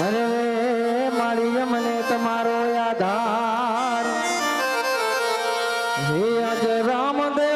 અરે માળી મને તમારો આધાર હે અજ રામદેવ